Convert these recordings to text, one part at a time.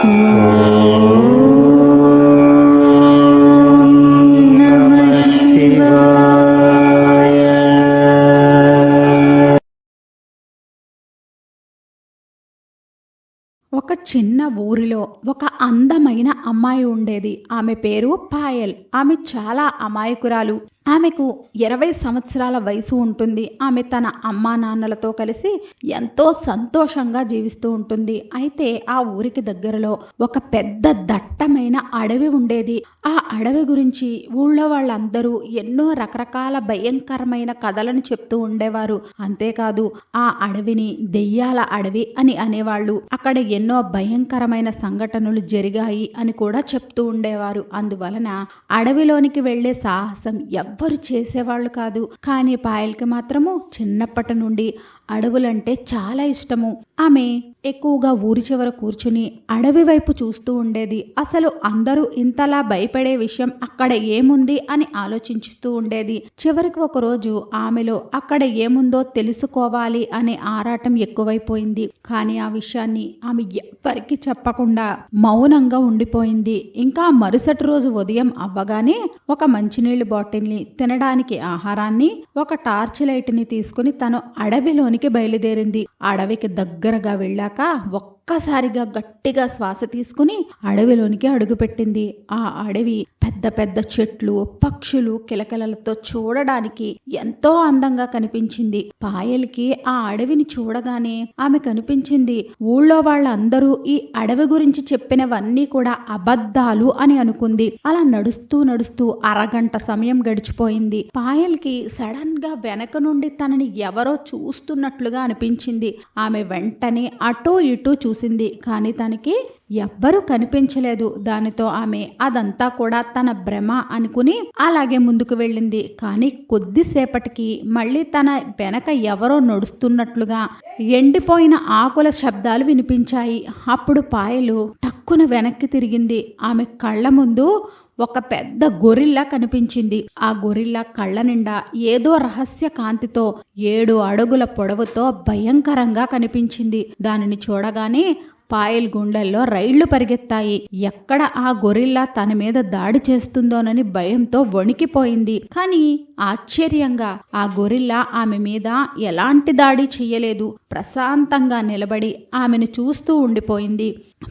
ఒక చిన్న ఊరిలో ఒక అందమైన అమ్మాయి ఉండేది. ఆమె పేరు పాయల్. ఆమె చాలా అమాయకురాలు. ఆమెకు ఇరవై సంవత్సరాల వయసు ఉంటుంది. ఆమె తన అమ్మా నాన్నలతో కలిసి ఎంతో సంతోషంగా జీవిస్తూ ఉంటుంది. అయితే ఆ ఊరికి దగ్గరలో ఒక పెద్ద దట్టమైన అడవి ఉండేది. ఆ అడవి గురించి ఊళ్ళో వాళ్ళందరూ ఎన్నో రకరకాల భయంకరమైన కథలను చెప్తూ ఉండేవారు. అంతేకాదు ఆ అడవిని దెయ్యాల అడవి అని అనేవాళ్ళు. అక్కడ ఎన్నో భయంకరమైన సంఘటనలు జరిగాయి అని కూడా చెప్తూ ఉండేవారు. అందువలన అడవిలోనికి వెళ్ళే సాహసం ఎవ్వరు చేసేవాళ్ళు కాదు. కానీ పాయల్కి మాత్రము చిన్నప్పటి నుండి అడవులంటే చాలా ఇష్టము. ఆమె ఎక్కువగా ఊరి చివర కూర్చుని అడవి వైపు చూస్తూ ఉండేది. అసలు అందరూ ఇంతలా భయపడే విషయం అక్కడ ఏముంది అని ఆలోచించుతూ ఉండేది. చివరికి ఒక రోజు ఆమెలో అక్కడ ఏముందో తెలుసుకోవాలి అనే ఆరాటం ఎక్కువైపోయింది. కానీ ఆ విషయాన్ని ఆమె ఎవ్వరికి చెప్పకుండా మౌనంగా ఉండిపోయింది. ఇంకా మరుసటి రోజు ఉదయం అవ్వగానే ఒక మంచినీళ్ళ బాటిల్ని తినడానికి ఆహారాన్ని ఒక టార్చ్ లైట్ని తీసుకుని తను అడవిలోనికి బయలుదేరింది. అడవికి దగ్గరగా వెళ్ళాక ఒక్క ఒక్కసారిగా గట్టిగా శ్వాస తీసుకుని అడవిలోనికి అడుగుపెట్టింది. ఆ అడవి పెద్ద పెద్ద చెట్లు పక్షులు కిలకిలలతో చూడడానికి ఎంతో అందంగా కనిపించింది. పాయల్కి ఆ అడవిని చూడగానే ఆమె కనిపించింది. ఊళ్ళో వాళ్ళందరూ ఈ అడవి గురించి చెప్పినవన్నీ కూడా అబద్ధాలు అని అనుకుంది. అలా నడుస్తూ నడుస్తూ అరగంట సమయం గడిచిపోయింది. పాయల్కి సడన్గా వెనక నుండి తనని ఎవరో చూస్తున్నట్లుగా అనిపించింది. ఆమె వెంటనే అటూ ఇటూ చూసింది. కానీ తనకి ఎవ్వరూ కనిపించలేదు. దానితో ఆమె అదంతా కూడా తన భ్రమ అనుకుని అలాగే ముందుకు వెళ్ళింది. కానీ కొద్దిసేపటికి మళ్ళీ తన వెనక ఎవరో నడుస్తున్నట్లుగా ఎండిపోయిన ఆకుల శబ్దాలు వినిపించాయి. అప్పుడు పాయలు టక్కున వెనక్కి తిరిగింది. ఆమె కళ్ళ ముందు ఒక పెద్ద గొరిల్లా కనిపించింది. ఆ గొరిల్లా కళ్ళ నిండా ఏదో రహస్య కాంతితో ఏడు అడుగుల పొడవుతో భయంకరంగా కనిపించింది. దానిని చూడగానే పాయల్ గుండెల్లో రైళ్ళు పరిగెత్తాయి. ఎక్కడ ఆ గొరిల్లా తన మీద దాడి చేస్తుందోనని భయంతో వణికిపోయింది. కానీ ఆశ్చర్యంగా ఆ గొరిల్లా ఆమె మీద ఎలాంటి దాడి చెయ్యలేదు. ప్రశాంతంగా నిలబడి ఆమెను చూస్తూ ఉండిపోయింది.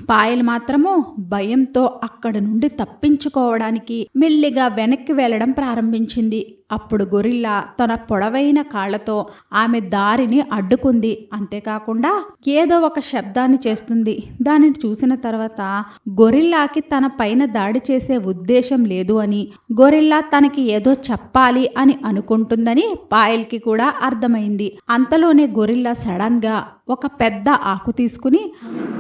పాయల్ మాత్రము భయంతో అక్కడ నుండి తప్పించుకోవడానికి మెల్లిగా వెనక్కి వెళ్ళడం ప్రారంభించింది. అప్పుడు గొరిల్లా తన పొడవైన కాళ్ళతో ఆమె దారిని అడ్డుకుంది. అంతేకాకుండా ఏదో ఒక శబ్దాన్ని చేస్తుంది. దానిని చూసిన తర్వాత గొరిల్లాకి తన పైన దాడి చేసే ఉద్దేశం లేదు అని గొరిల్లా తనకి ఏదో చెప్పాలి అని అనుకుంటుందని పాయల్కి కూడా అర్థమైంది. అంతలోనే గొరిల్లా సడన్గా ఒక పెద్ద ఆకు తీసుకుని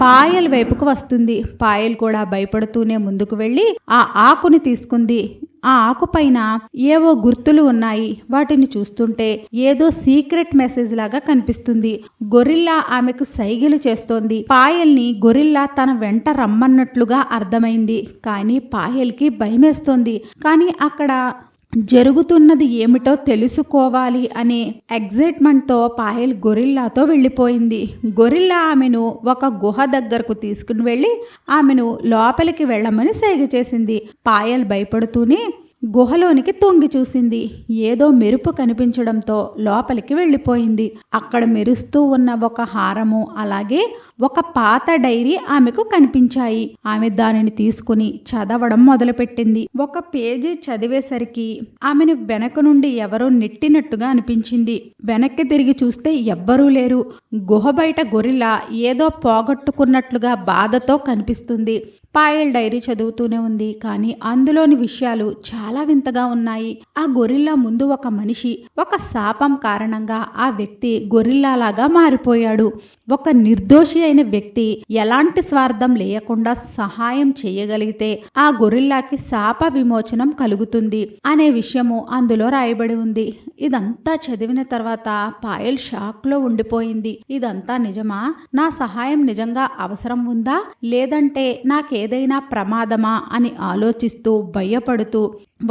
పాయల్ వైపుకు వస్తుంది. పాయల్ కూడా భయపడుతూనే ముందుకు వెళ్ళి ఆ ఆకుని తీసుకుంది. ఆ ఆకుపైన ఏవో గుర్తులు ఉన్నాయి. వాటిని చూస్తుంటే ఏదో సీక్రెట్ మెసేజ్ లాగా కనిపిస్తుంది. గొరిల్లా ఆమెకు సైగలు చేస్తోంది. పాయల్ని గొరిల్లా తన వెంట రమ్మన్నట్లుగా అర్థమైంది. కానీ పాయల్కి భయమేస్తోంది. కానీ అక్కడ జరుగుతున్నది ఏమిటో తెలుసుకోవాలి అనే ఎగ్జైట్మెంట్తో పాయల్ గొరిల్లాతో వెళ్ళిపోయింది. గొరిల్లా ఆమెను ఒక గుహ దగ్గరకు తీసుకుని వెళ్ళి ఆమెను లోపలికి వెళ్ళమని సైగ చేసింది. పాయల్ భయపడుతూనే గుహలోనికి తొంగి చూసింది. ఏదో మెరుపు కనిపించడంతో లోపలికి వెళ్ళిపోయింది. అక్కడ మెరుస్తూ ఉన్న ఒక హారము అలాగే ఒక పాత డైరీ ఆమెకు కనిపించాయి. ఆమె దానిని తీసుకుని చదవడం మొదలుపెట్టింది. ఒక పేజీ చదివేసరికి ఆమెను వెనక నుండి ఎవరో నెట్టినట్టుగా అనిపించింది. వెనక్కి తిరిగి చూస్తే ఎవ్వరూ లేరు. గుహ బయట గొరిల్లా ఏదో పోగొట్టుకున్నట్లుగా బాధతో కనిపిస్తుంది. పాయల్ డైరీ చదువుతూనే ఉంది. కానీ అందులోని విషయాలు చాలా వింతగా ఉన్నాయి. ఆ గొరిల్లా ముందు ఒక మనిషి ఒక శాపం కారణంగా ఆ వ్యక్తి గొరిల్లాలాగా మారిపోయాడు. ఒక నిర్దోషి అయిన వ్యక్తి ఎలాంటి స్వార్థం లేకుండా సహాయం చేయగలిగితే ఆ గొరిల్లాకి శాప విమోచనం కలుగుతుంది అనే విషయము అందులో రాయబడి ఉంది. ఇదంతా చదివిన తర్వాత పాయల్ షాక్లో ఉండిపోయింది. ఇదంతా నిజమా? నా సహాయం నిజంగా అవసరం ఉందా? లేదంటే నాకే ఏదైనా ప్రమాదమా అని ఆలోచిస్తూ భయపడుతూ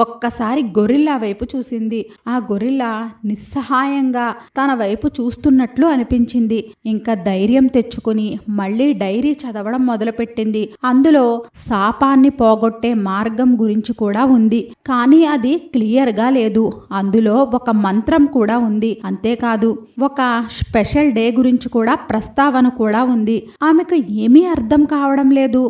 ఒక్కసారి గొరిల్లా వైపు చూసింది. ఆ గొరిల్లా నిస్సహాయంగా తన వైపు చూస్తున్నట్లు అనిపించింది. ఇంకా ధైర్యం తెచ్చుకుని మళ్ళీ డైరీ చదవడం మొదలుపెట్టింది. అందులో శాపాన్ని పోగొట్టే మార్గం గురించి కూడా ఉంది. కానీ అది క్లియర్గా లేదు. అందులో ఒక మంత్రం కూడా ఉంది. అంతేకాదు ఒక స్పెషల్ డే గురించి కూడా ప్రస్తావన కూడా ఉంది. ఆమెకు ఏమీ అర్థం కావడం లేదు.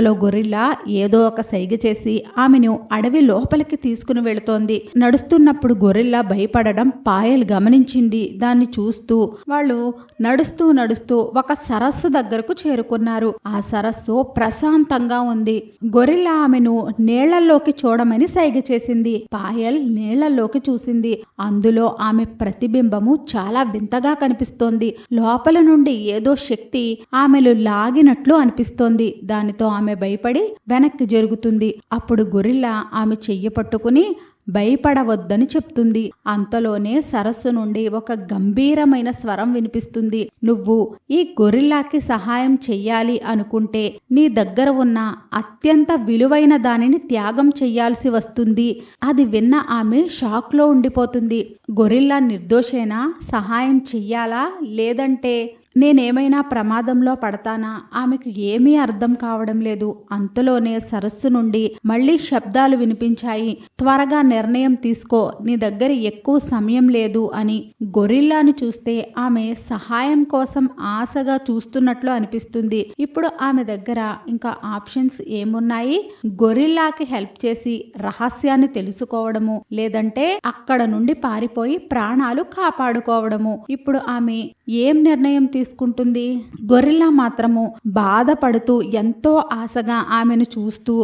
ఇంతలో గొరిల్లా ఏదో ఒక సైగ చేసి ఆమెను అడవి లోపలికి తీసుకుని వెళుతోంది. నడుస్తున్నప్పుడు గొరిల్లా భయపడడం పాయల్ గమనించింది. దాన్ని చూస్తూ వాళ్ళు నడుస్తూ నడుస్తూ ఒక సరస్సు దగ్గరకు చేరుకున్నారు. ఆ సరస్సు ప్రశాంతంగా ఉంది. గొరిల్లా ఆమెను నీళ్ళలోకి చూడమని సైగ చేసింది. పాయల్ నీళ్ళలోకి చూసింది. అందులో ఆమె ప్రతిబింబము చాలా వింతగా కనిపిస్తోంది. లోపల నుండి ఏదో శక్తి ఆమెలు లాగినట్లు అనిపిస్తోంది. దానితో ఆమె ఆమె భయపడి వెనక్కి జరుగుతుంది. అప్పుడు గొరిల్లా ఆమె చెయ్యి పట్టుకుని భయపడవద్దని చెప్తుంది. అంతలోనే సరస్సు నుండి ఒక గంభీరమైన స్వరం వినిపిస్తుంది. నువ్వు ఈ గొరిల్లాకి సహాయం చెయ్యాలి అనుకుంటే నీ దగ్గర ఉన్న అత్యంత విలువైన దానిని త్యాగం చెయ్యాల్సి వస్తుంది. అది విన్న ఆమె షాక్లో ఉండిపోతుంది. గొరిల్లా నిర్దోషేనా? సహాయం చెయ్యాలా? లేదంటే నేనేమైనా ప్రమాదంలో పడతానా? ఆమెకు ఏమీ అర్థం కావడం లేదు. అంతలోనే సరస్సు నుండి మళ్ళీ శబ్దాలు వినిపించాయి. త్వరగా నిర్ణయం తీసుకో. నీ దగ్గర ఎక్కువ సమయం లేదు అని గొరిల్లాను చూస్తే ఆమె సహాయం కోసం ఆశగా చూస్తున్నట్లు అనిపిస్తుంది. ఇప్పుడు ఆమె దగ్గర ఇంకా ఆప్షన్స్ ఏమున్నాయి? గొరిల్లాకి హెల్ప్ చేసి రహస్యాన్ని తెలుసుకోవడము లేదంటే అక్కడ నుండి పారిపోయి ప్రాణాలు కాపాడుకోవడము. ఇప్పుడు ఆమె ఏం నిర్ణయం తీసుకుంటుంది. గొరిల్లా మాత్రము బాధపడుతూ ఎంతో ఆశగా ఆమెను చూస్తూ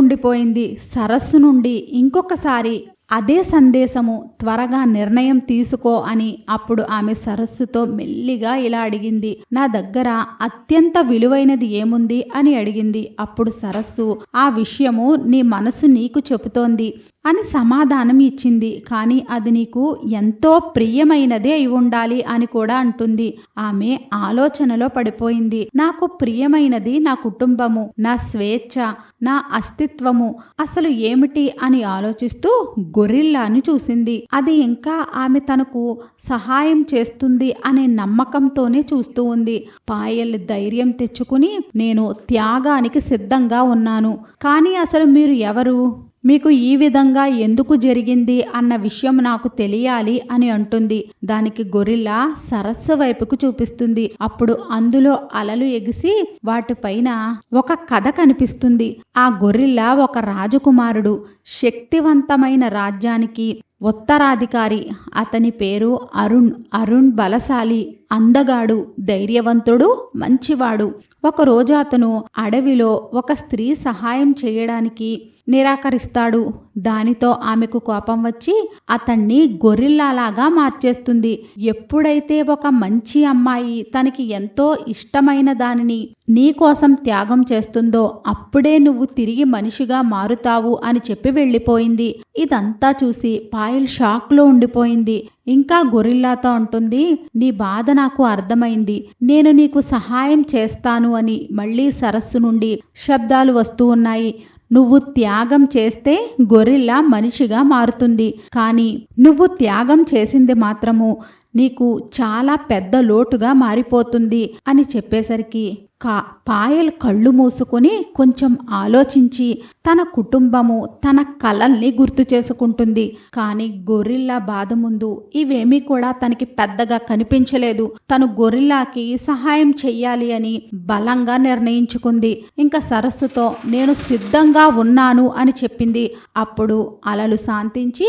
ఉండిపోయింది. సరస్సు నుండి ఇంకొకసారి అదే సందేశము త్వరగా నిర్ణయం తీసుకో అని అప్పుడు ఆమె సరస్సుతో మెల్లిగా ఇలా అడిగింది నా దగ్గర అత్యంత విలువైనది ఏముంది అని అడిగింది. అప్పుడు సరస్సు ఆ విషయము నీ మనసు నీకు చెబుతోంది అని సమాధానం ఇచ్చింది. కానీ అది నీకు ఎంతో ప్రియమైనదే అయి ఉండాలి అని కూడా అంటుంది. ఆమె ఆలోచనలో పడిపోయింది. నాకు ప్రియమైనది నా కుటుంబము నా స్వేచ్ఛ నా అస్తిత్వము. అసలు ఏమిటి అని ఆలోచిస్తూ గొరిల్లాను చూసింది. అది ఇంకా ఆమె తనకు సహాయం చేస్తుంది అనే నమ్మకంతోనే చూస్తూ ఉంది. పాయల్ ధైర్యం తెచ్చుకుని నేను త్యాగానికి సిద్ధంగా ఉన్నాను. కానీ అసలు మీరు ఎవరు? మీకు ఈ విధంగా ఎందుకు జరిగింది అన్న విషయం నాకు తెలియాలి అని అంటుంది. దానికి గొరిల్లా సరస్సు వైపుకు చూపిస్తుంది. అప్పుడు అందులో అలలు ఎగిసి వాటిపైన ఒక కథ కనిపిస్తుంది. ఆ గొరిల్లా ఒక రాజకుమారుడు శక్తివంతమైన రాజ్యానికి ఉత్తరాధికారి. అతని పేరు అరుణ్ అరుణ్ బలశాలి అందగాడు ధైర్యవంతుడు మంచివాడు. ఒకరోజు అతను అడవిలో ఒక స్త్రీ సహాయం చేయడానికి నిరాకరిస్తాడు. దానితో ఆమెకు కోపం వచ్చి అతన్ని గొరిల్లాలాగా మార్చేస్తుంది. ఎప్పుడైతే ఒక మంచి అమ్మాయి తనకి ఎంతో ఇష్టమైన దానిని నీ కోసం త్యాగం చేస్తుందో అప్పుడే నువ్వు తిరిగి మనిషిగా మారుతావు అని చెప్పి వెళ్ళిపోయింది. ఇదంతా చూసి పాయల్ షాక్లో ఉండిపోయింది. ఇంకా గొరిల్లాతో అంటుంది నీ బాధ నాకు అర్థమైంది. నేను నీకు సహాయం చేస్తాను అని మళ్ళీ సరస్సు నుండి శబ్దాలు వస్తూ ఉన్నాయి. నువ్వు త్యాగం చేస్తే గొరిల్లా మనిషిగా మారుతుంది. కానీ నువ్వు త్యాగం చేసింది మాత్రము నీకు చాలా పెద్ద లోటుగా మారిపోతుంది అని చెప్పేసరికి కా పాయల్ కళ్ళు మూసుకొని కొంచెం ఆలోచించి తన కుటుంబము తన కలల్ని గుర్తు చేసుకుంటుంది. కానీ గొరిల్లా బాధ ముందు ఇవేమీ కూడా తనకి పెద్దగా కనిపించలేదు. తను గొరిల్లాకి సహాయం చెయ్యాలి అని బలంగా నిర్ణయించుకుంది. ఇంకా సరస్సుతో నేను సిద్ధంగా ఉన్నాను అని చెప్పింది. అప్పుడు అలలు శాంతించి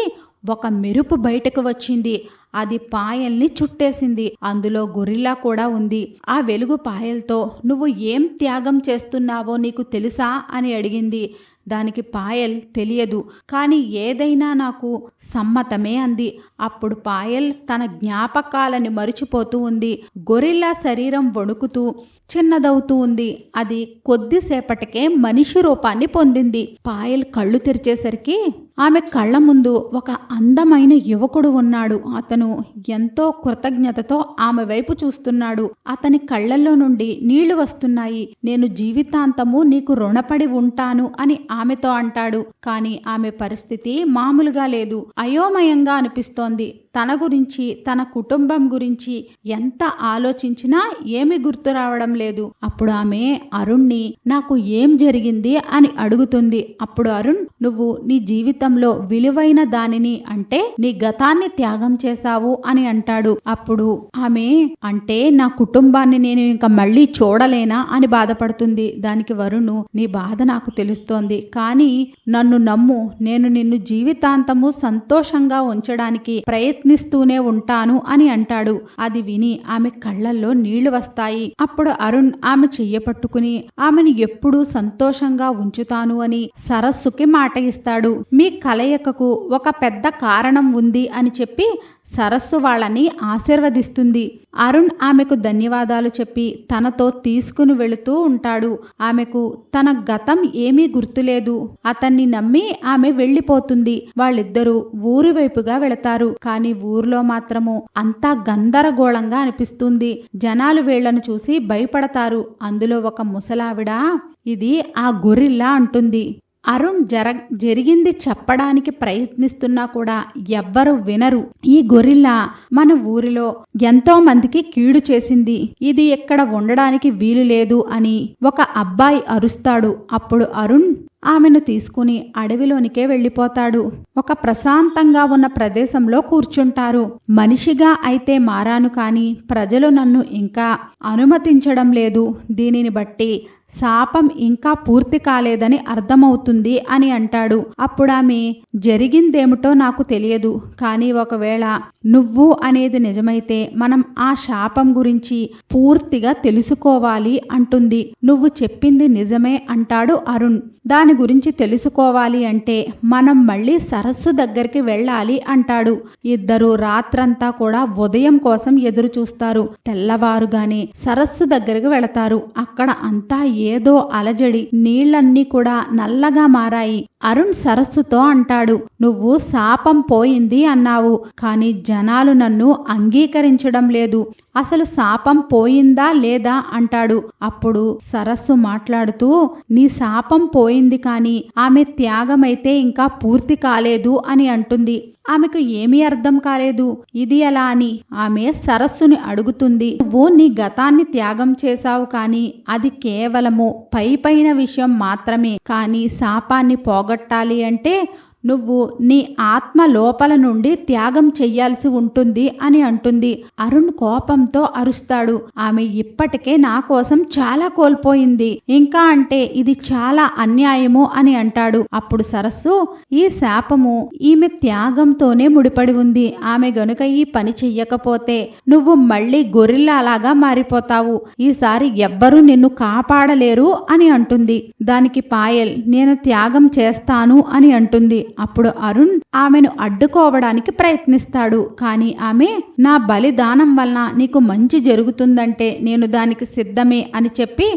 ఒక మెరుపు బయటకు వచ్చింది. అది పాయల్ని చుట్టేసింది. అందులో గొరిల్లా కూడా ఉంది. ఆ వెలుగు పాయల్తో నువ్వు ఏం త్యాగం చేస్తున్నావో నీకు తెలుసా? అని అడిగింది. దానికి పాయల్ తెలియదు. కానీ ఏదైనా నాకు సమ్మతమే అంది. అప్పుడు పాయల్ తన జ్ఞాపకాలని మరిచిపోతూ ఉంది. గొరిల్లా శరీరం వణుకుతూ చిన్నదవుతూ ఉంది. అది కొద్దిసేపటికే మనిషి రూపాన్ని పొందింది. పాయల్ కళ్ళు తెరిచేసరికి ఆమె కళ్ళ ముందు ఒక అందమైన యువకుడు ఉన్నాడు. అతను ఎంతో కృతజ్ఞతతో ఆమె వైపు చూస్తున్నాడు. అతని కళ్ళల్లో నుండి నీళ్ళు వస్తున్నాయి. నేను జీవితాంతము నీకు రుణపడి ఉంటాను అని ఆమెతో అంటాడు. కానీ ఆమె పరిస్థితి మామూలుగా లేదు. అయోమయంగా అనిపిస్తోంది. తన గురించి తన కుటుంబం గురించి ఎంత ఆలోచించినా ఏమి గుర్తు రావడం లేదు. అప్పుడు ఆమె అరుణ్ణి నాకు ఏం జరిగింది? అని అడుగుతుంది. అప్పుడు అరుణ్ నువ్వు నీ జీవితంలో విలువైన దానిని అంటే నీ గతాన్ని త్యాగం చేశావు అని అంటాడు. అప్పుడు ఆమె అంటే నా కుటుంబాన్ని నేను ఇంకా మళ్ళీ చూడలేనా అని బాధపడుతుంది. దానికి వరుణు నీ బాధ నాకు తెలుస్తోంది. కానీ నన్ను నమ్ము నేను నిన్ను జీవితాంతము సంతోషంగా ఉంచడానికి ప్రయత్నిస్తూనే ఉంటాను అని అంటాడు. అది విని ఆమె కళ్ళల్లో నీళ్ళు వస్తాయి. అప్పుడు అరుణ్ ఆమె చెయ్య పట్టుకుని ఆమెను ఎప్పుడూ సంతోషంగా ఉంచుతాను అని సరస్సుకి మాట ఇస్తాడు. మీ కలయికకు ఒక పెద్ద కారణం ఉంది అని చెప్పి సరస్సు వాళ్ళని ఆశీర్వదిస్తుంది. అరుణ్ ఆమెకు ధన్యవాదాలు చెప్పి తనతో తీసుకుని వెళుతూ ఉంటాడు. ఆమెకు తన గతం ఏమీ గుర్తులేదు. అతన్ని నమ్మి ఆమె వెళ్ళిపోతుంది. వాళ్ళిద్దరూ ఊరి వైపుగా వెళతారు. కానీ ఊర్లో మాత్రము అంతా గందరగోళంగా అనిపిస్తుంది. జనాలు వీళ్ళను చూసి భయపడతారు. అందులో ఒక ముసలావిడ ఇది ఆ గొరిల్లా అంటుంది. అరుణ్ జర జరిగింది చెప్పడానికి ప్రయత్నిస్తున్నా కూడా ఎవ్వరు వినరు. ఈ గొరిల్లా మన ఊరిలో ఎంతో మందికి కీడు చేసింది. ఇది ఇక్కడ ఉండడానికి వీలు లేదు అని ఒక అబ్బాయి అరుస్తాడు. అప్పుడు అరుణ్ ఆమెను తీసుకుని అడవిలోనికే వెళ్ళిపోతాడు. ఒక ప్రశాంతంగా ఉన్న ప్రదేశంలో కూర్చుంటారు. మనిషిగా అయితే మారాను కాని ప్రజలు నన్ను ఇంకా అనుమతించడం లేదు. దీనిని బట్టి శాపం ఇంకా పూర్తి కాలేదని అర్థమవుతుంది అని అంటాడు. అప్పుడు ఆమె జరిగిందేమిటో నాకు తెలియదు. కానీ ఒకవేళ నువ్వు అనేది నిజమైతే మనం ఆ శాపం గురించి పూర్తిగా తెలుసుకోవాలి అంటుంది. నువ్వు చెప్పింది నిజమే అంటాడు అరుణ్. దాని గురించి తెలుసుకోవాలి అంటే మనం మళ్ళీ సరస్సు దగ్గరికి వెళ్ళాలి అంటాడు. ఇద్దరు రాత్రంతా కూడా ఉదయం కోసం ఎదురు చూస్తారు. తెల్లవారుగానే సరస్సు దగ్గరికి వెళతారు. అక్కడ అంతా ఏదో అలజడి నీళ్ళన్నీ కూడా నల్లగా మారాయి. అరుణ్ సరస్సుతో అంటాడు నువ్వు శాపం పోయింది అన్నావు. కానీ జనాలు నన్ను అంగీకరించడం లేదు. అసలు శాపం పోయిందా లేదా అంటాడు. అప్పుడు సరస్సు మాట్లాడుతూ నీ శాపం పోయింది కానీ ఆమె త్యాగమైతే ఇంకా పూర్తి కాలేదు అని అంటుంది. ఆమెకు ఏమీ అర్థం కాలేదు. ఇది ఎలా అని? ఆమె సరస్సుని అడుగుతుంది. నువ్వు నీ గతాన్ని త్యాగం చేశావు కానీ అది కేవలము పై పైన విషయం మాత్రమే. కానీ శాపాన్ని పోగొట్టాలి అంటే నువ్వు నీ ఆత్మ లోపల నుండి త్యాగం చెయ్యాల్సి ఉంటుంది అని అంటుంది. అరుణ్ కోపంతో అరుస్తాడు. ఆమె ఇప్పటికే నా కోసం చాలా కోల్పోయింది. ఇంకా అంటే ఇది చాలా అన్యాయము అని అంటాడు. అప్పుడు సరస్సు ఈ శాపము ఈమె త్యాగంతోనే ముడిపడి ఉంది. ఆమె గనుక ఈ పని చెయ్యకపోతే నువ్వు మళ్ళీ గొరిల్లాలాగా మారిపోతావు. ఈసారి ఎవ్వరూ నిన్ను కాపాడలేరు అని అంటుంది. దానికి పాయల్ నేను త్యాగం చేస్తాను అని అంటుంది. అప్పుడు అరుణ్ ఆమెను అడ్డుకోవడానికి ప్రయత్నిస్తాడు. కానీ ఆమె నా బలిదానం వలన నీకు మంచి జరుగుతుందంటే నేను దానికి సిద్ధమే అని చెప్పి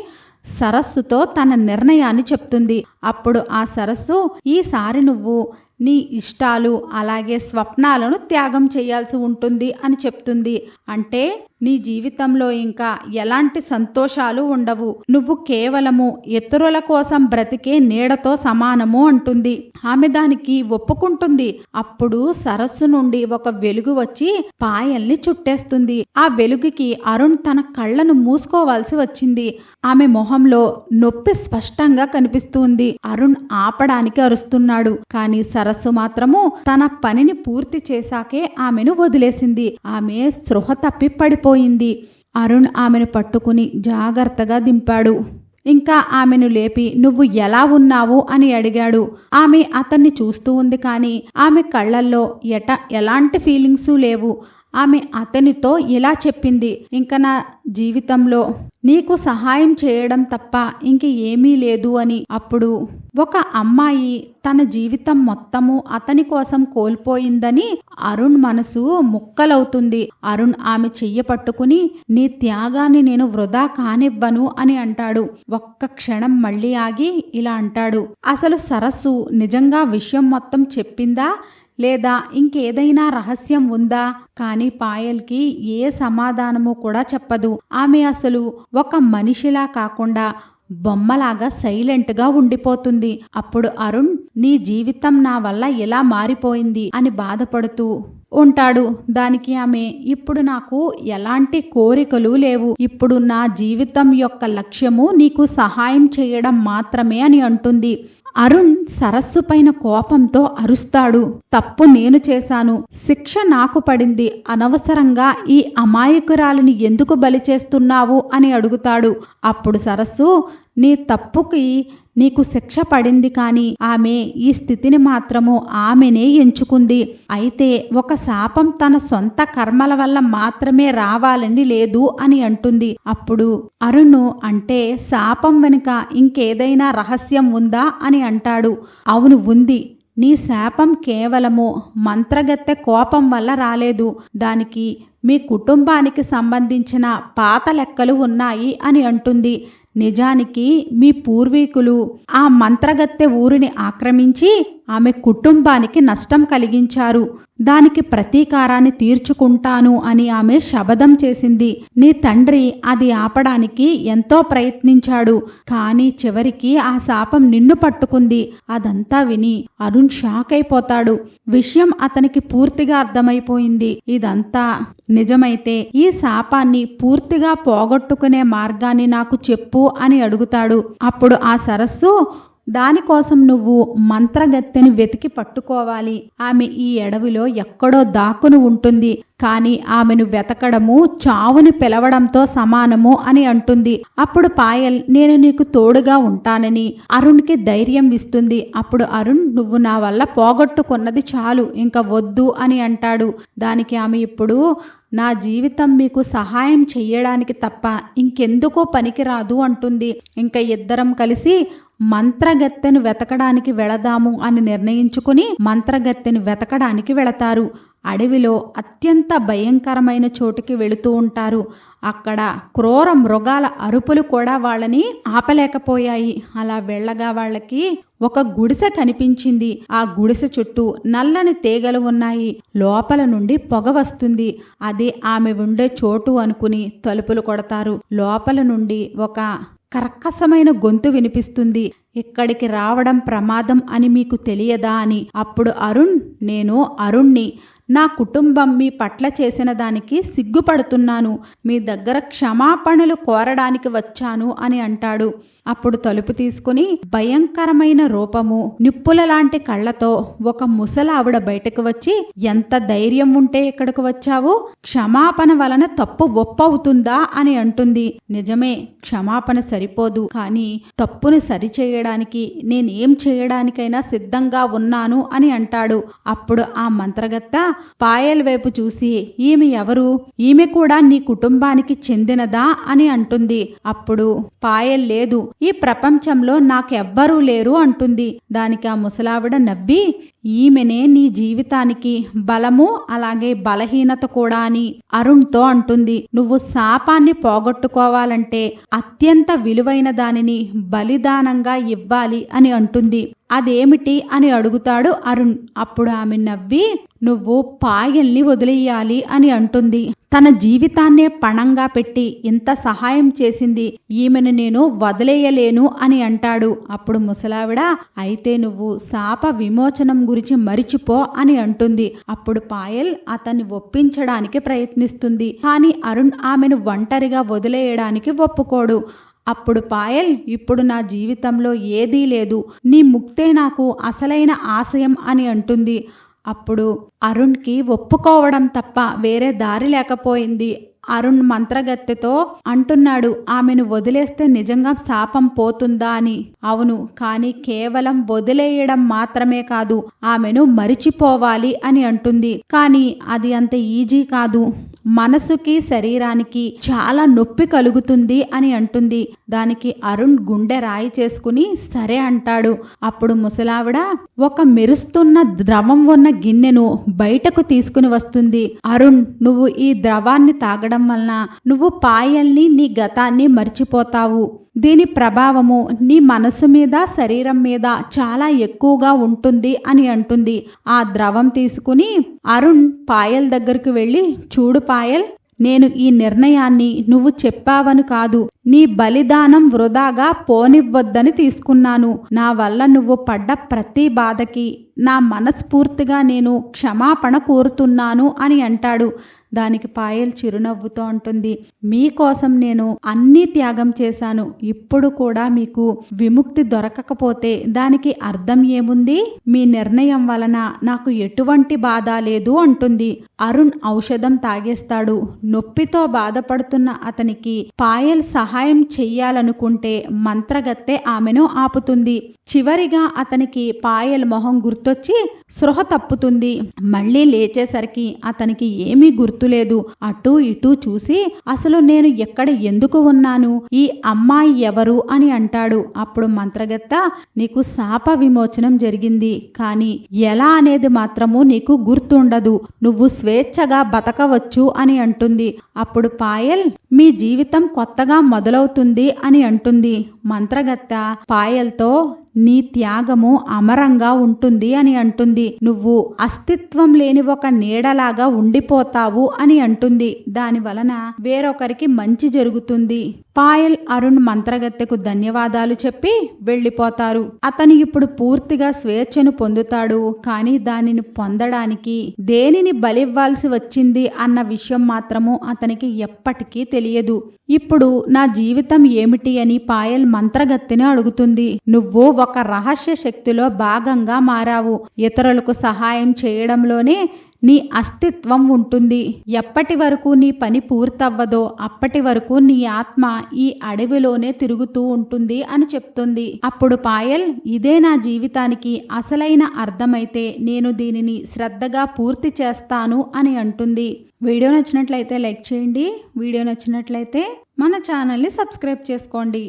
సరస్సుతో తన నిర్ణయాన్ని చెప్తుంది. అప్పుడు ఆ సరస్సు ఈసారి నువ్వు నీ ఇష్టాలు అలాగే స్వప్నాలను త్యాగం చేయాల్సి ఉంటుంది అని చెప్తుంది. అంటే నీ జీవితంలో ఇంకా ఎలాంటి సంతోషాలు ఉండవు. నువ్వు కేవలము ఇతరుల కోసం బ్రతికే నీడతో సమానము అంటుంది. ఆమె దానికి ఒప్పుకుంటుంది. అప్పుడు సరస్సు నుండి ఒక వెలుగు వచ్చి పాయల్ని చుట్టేస్తుంది. ఆ వెలుగుకి అరుణ్ తన కళ్ళను మూసుకోవాల్సి వచ్చింది. ఆమె మొహంలో నొప్పి స్పష్టంగా కనిపిస్తుంది. అరుణ్ ఆపడానికి అరుస్తున్నాడు. కానీ సరస్సు మాత్రము తన పనిని పూర్తి చేశాకే ఆమెను వదిలేసింది. ఆమె స్పృహ తప్పి పడిపోయింది అరుణ్ ఆమెను పట్టుకుని జాగ్రత్తగా దింపాడు. ఇంకా ఆమెను లేపి నువ్వు ఎలా ఉన్నావు? అని అడిగాడు. ఆమె అతన్ని చూస్తూ ఉంది కానీ ఆమె కళ్ళల్లో ఎట ఎలాంటి ఫీలింగ్స్ లేవు. ఆమె అతనితో ఇలా చెప్పింది ఇంక నా జీవితంలో నీకు సహాయం చేయడం తప్ప ఇంక ఏమీ లేదు అని. అప్పుడు ఒక అమ్మాయి తన జీవితం మొత్తము అతని కోసం కోల్పోయిందని అరుణ్ మనసు ముక్కలవుతుంది. అరుణ్ ఆమె చెయ్య పట్టుకుని నీ త్యాగాన్ని నేను వృధా కానివ్వను అని అంటాడు. ఒక్క క్షణం మళ్ళీ ఆగి ఇలా అంటాడు. అసలు సరస్సు నిజంగా విషయం మొత్తం చెప్పిందా? లేదా ఇంకేదైనా రహస్యం ఉందా? కానీ పాయల్కి ఏ సమాధానము కూడా చెప్పదు. ఆమె అసలు ఒక మనిషిలా కాకుండా బొమ్మలాగా సైలెంట్గా ఉండిపోతుంది. అప్పుడు అరుణ్ నీ జీవితం నా వల్ల ఎలా మారిపోయింది? అని బాధపడుతూ ఉంటాడు. దానికి ఆమె ఇప్పుడు నాకు ఎలాంటి కోరికలు లేవు. ఇప్పుడు నా జీవితం యొక్క లక్ష్యము నీకు సహాయం చేయడం మాత్రమే అని అంటుంది. అరుణ్ సరస్సు పైన కోపంతో అరుస్తాడు. తప్పు నేను చేశాను. శిక్ష నాకు పడింది. అనవసరంగా ఈ అమాయకురాలిని ఎందుకు బలి చేస్తున్నావు? అని అడుగుతాడు. అప్పుడు సరస్సు నీ తప్పుకి నీకు శిక్ష పడింది కానీ ఆమె ఈ స్థితిని మాత్రము ఆమెనే ఎంచుకుంది. అయితే ఒక శాపం తన సొంత కర్మల వల్ల మాత్రమే రావాలని లేదు అని అంటుంది. అప్పుడు అరుణు అంటే శాపం వెనుక ఇంకేదైనా రహస్యం ఉందా అని అంటాడు. అవును ఉంది. నీ శాపం కేవలము మంత్రగత్తె కోపం వల్ల రాలేదు. దానికి మీ కుటుంబానికి సంబంధించిన పాత లెక్కలు ఉన్నాయి అని అంటుంది. నిజానికి మీ పూర్వీకులు ఆ మంత్రగత్తె ఊరిని ఆక్రమించి ఆమె కుటుంబానికి నష్టం కలిగించారు. దానికి ప్రతీకారాన్ని తీర్చుకుంటాను అని ఆమె శబదం చేసింది. నీ తండ్రి అది ఆపడానికి ఎంతో ప్రయత్నించాడు. కానీ చివరికి ఆ శాపం నిన్ను పట్టుకుంది. అదంతా విని అరుణ్ షాక్ అయిపోతాడు. విషయం అతనికి పూర్తిగా అర్థమైపోయింది. ఇదంతా నిజమైతే ఈ శాపాన్ని పూర్తిగా పోగొట్టుకునే మార్గాన్ని నాకు చెప్పు అని అడుగుతాడు. అప్పుడు ఆ సరస్సు దానికోసం నువ్వు మంత్రగత్తెని వెతికి పట్టుకోవాలి. ఆమె ఈ ఎడవిలో ఎక్కడో దాక్కును ఉంటుంది. కానీ ఆమెను వెతకడము చావుని పిలవడంతో సమానము అని అంటుంది. అప్పుడు పాయల్ నేను నీకు తోడుగా ఉంటానని అరుణ్కి ధైర్యం ఇస్తుంది. అప్పుడు అరుణ్ నువ్వు నా వల్ల పోగొట్టుకున్నది చాలు ఇంకా వద్దు అని అంటాడు. దానికి ఆమె ఇప్పుడు నా జీవితం మీకు సహాయం చెయ్యడానికి తప్ప ఇంకెందుకో పనికిరాదు అంటుంది. ఇంకా ఇద్దరం కలిసి మంత్రగత్తెను వెతకడానికి వెళదాము అని నిర్ణయించుకుని మంత్రగత్తెను వెతకడానికి వెళతారు. అడవిలో అత్యంత భయంకరమైన చోటుకి వెళుతూ ఉంటారు. అక్కడ క్రూర మృగాల అరుపులు కూడా వాళ్ళని ఆపలేకపోయాయి. అలా వెళ్ళగా వాళ్ళకి ఒక గుడిసె కనిపించింది. ఆ గుడిసె చుట్టూ నల్లని తీగలు ఉన్నాయి. లోపల నుండి పొగ వస్తుంది. అది ఆమె ఉండే చోటు అనుకుని తలుపులు కొడతారు. లోపల నుండి ఒక కర్కశమైన గొంతు వినిపిస్తుంది. ఇక్కడికి రావడం ప్రమాదం అని మీకు తెలియదా అని. అప్పుడు అరుణ్ నేను అరుణ్ణి నా కుటుంబం మీ పట్ల చేసిన దానికి సిగ్గుపడుతున్నాను. మీ దగ్గర క్షమాపణలు కోరడానికి వచ్చాను అని అంటాడు. అప్పుడు తలుపు తీసుకుని భయంకరమైన రూపము నిప్పుల లాంటి కళ్ళతో ఒక ముసల ఆవిడ బయటకు వచ్చి ఎంత ధైర్యం ఉంటే ఇక్కడికి వచ్చావు? క్షమాపణ వలన తప్పు ఒప్పవుతుందా? అని అంటుంది. నిజమే క్షమాపణ సరిపోదు. కానీ తప్పును సరిచేయడానికి నేనేం చేయడానికైనా సిద్ధంగా ఉన్నాను అని అంటాడు. అప్పుడు ఆ మంత్రగత్త పాయల్ వైపు చూసి ఈమె ఎవరు? ఈమె కూడా నీ కుటుంబానికి చెందినదా? అని అంటుంది. అప్పుడు పాయల్ లేదు ఈ ప్రపంచంలో నాకెవ్వరూ లేరు అంటుంది. దానికి ఆ ముసలావిడ నవ్వి ఈమెనే నీ జీవితానికి బలము అలాగే బలహీనత కూడా అని అరుణ్తో అంటుంది. నువ్వు శాపాన్ని పోగొట్టుకోవాలంటే అత్యంత విలువైన దానిని బలిదానంగా ఇవ్వాలి అని అంటుంది. అదేమిటి అని అడుగుతాడు అరుణ్. అప్పుడు ఆమె నవ్వి నువ్వు పాయల్ని వదిలేయాలి అని అంటుంది. తన జీవితాన్నే పణంగా పెట్టి ఇంత సహాయం చేసింది. ఈమెను నేను వదిలేయలేను అని అంటాడు. అప్పుడు ముసలావిడ అయితే నువ్వు శాప విమోచనం గురించి మరిచిపో అని అంటుంది. అప్పుడు పాయల్ అతన్ని ఒప్పించడానికి ప్రయత్నిస్తుంది. కానీ అరుణ్ ఆమెను ఒంటరిగా వదిలేయడానికి ఒప్పుకోడు. అప్పుడు పాయల్ ఇప్పుడు నా జీవితంలో ఏదీ లేదు. నీ ముక్తే నాకు అసలైన ఆశయం అని అంటుంది. అప్పుడు అరుణ్కి ఒప్పుకోవడం తప్ప వేరే దారి లేకపోయింది. అరుణ్ మంత్రగత్తెతో అంటున్నాడు ఆమెను వదిలేస్తే నిజంగా శాపం పోతుందా అని. అవును కానీ కేవలం వదిలేయడం మాత్రమే కాదు ఆమెను మరిచిపోవాలి అని అంటుంది. కానీ అది అంత ఈజీ కాదు. మనసుకి శరీరానికి చాలా నొప్పి కలుగుతుంది అని అంటుంది. దానికి అరుణ్ గుండె రాయి చేసుకుని సరే అంటాడు. అప్పుడు ముసలావిడ ఒక మెరుస్తున్న ద్రవం ఉన్న గిన్నెను బయటకు తీసుకుని వస్తుంది. అరుణ్ నువ్వు ఈ ద్రవాన్ని తాగడం వలన నువ్వు పాయల్ని నీ గతాన్ని మర్చిపోతావు. దీని ప్రభావము నీ మనసు మీద శరీరం మీద చాలా ఎక్కువగా ఉంటుంది అని అంటుంది. ఆ ద్రవం తీసుకుని అరుణ్ పాయల్ దగ్గరకు వెళ్ళి చూడు పాయల్ నేను ఈ నిర్ణయాన్ని నువ్వు చెప్పావను కాదు. నీ బలిదానం వృధాగా పోనివ్వొద్దని తీసుకున్నాను. నా వల్ల నువ్వు పడ్డ ప్రతి బాధకి నా మనస్ఫూర్తిగా నేను క్షమాపణ కోరుతున్నాను అని అంటాడు. దానికి పాయల్ చిరునవ్వుతో అంటుంది మీకోసం నేను అన్నీ త్యాగం చేశాను. ఇప్పుడు కూడా మీకు విముక్తి దొరకకపోతే దానికి అర్థం ఏముంది? మీ నిర్ణయం వలన నాకు ఎటువంటి బాధ లేదు అంటుంది. అరుణ్ ఔషధం తాగేస్తాడు. నొప్పితో బాధపడుతున్న అతనికి పాయల్ సహాయం సహాయం చెయ్యాలనుకుంటే మంత్రగత్తె ఆమెను ఆపుతుంది. చివరిగా అతనికి పాయల్ మొహం గుర్తొచ్చి సృహ తప్పుతుంది. మళ్ళీ లేచేసరికి అతనికి ఏమీ గుర్తులేదు. అటు ఇటు చూసి అసలు నేను ఎక్కడ ఎందుకు ఉన్నాను? ఈ అమ్మాయి ఎవరు అని అంటాడు. అప్పుడు మంత్రగత్త నీకు శాప విమోచనం జరిగింది. కానీ ఎలా అనేది మాత్రము నీకు గుర్తుండదు. నువ్వు స్వేచ్ఛగా బతకవచ్చు అని అంటుంది. అప్పుడు పాయల్ మీ జీవితం కొత్తగా మొదలవుతుంది అని అంటుంది. మంత్రగత్త పాయల్తో నీ త్యాగము అమరంగా ఉంటుంది అని అంటుంది. నువ్వు అస్తిత్వం లేని ఒక నీడలాగా ఉండిపోతావు అని అంటుంది. దాని వలన వేరొకరికి మంచి జరుగుతుంది. పాయల్ అరుణ్ మంత్రగత్తెకు ధన్యవాదాలు చెప్పి వెళ్ళిపోతారు. అతను ఇప్పుడు పూర్తిగా స్వేచ్ఛను పొందుతాడు. కానీ దానిని పొందడానికి దేనిని బలివ్వాల్సి వచ్చింది అన్న విషయం మాత్రము అతనికి ఎప్పటికీ తెలియదు. ఇప్పుడు నా జీవితం ఏమిటి అని పాయల్ మంత్రగత్తెని అడుగుతుంది. నువ్వు ఒక రహస్య శక్తిలో భాగంగా మారావు. ఇతరులకు సహాయం చేయడంలోనే నీ అస్తిత్వం ఉంటుంది. ఎప్పటి వరకు నీ పని పూర్తవ్వదో అప్పటి వరకు నీ ఆత్మ ఈ అడవిలోనే తిరుగుతూ ఉంటుంది అని చెప్తుంది. అప్పుడు పాయల్ ఇదే నా జీవితానికి అసలైన అర్థమైతే నేను దీనిని శ్రద్ధగా పూర్తి చేస్తాను అని అంటుంది. వీడియో నచ్చినట్లయితే లైక్ చేయండి. వీడియో నచ్చినట్లయితే మన ఛానల్ని సబ్స్క్రైబ్ చేసుకోండి.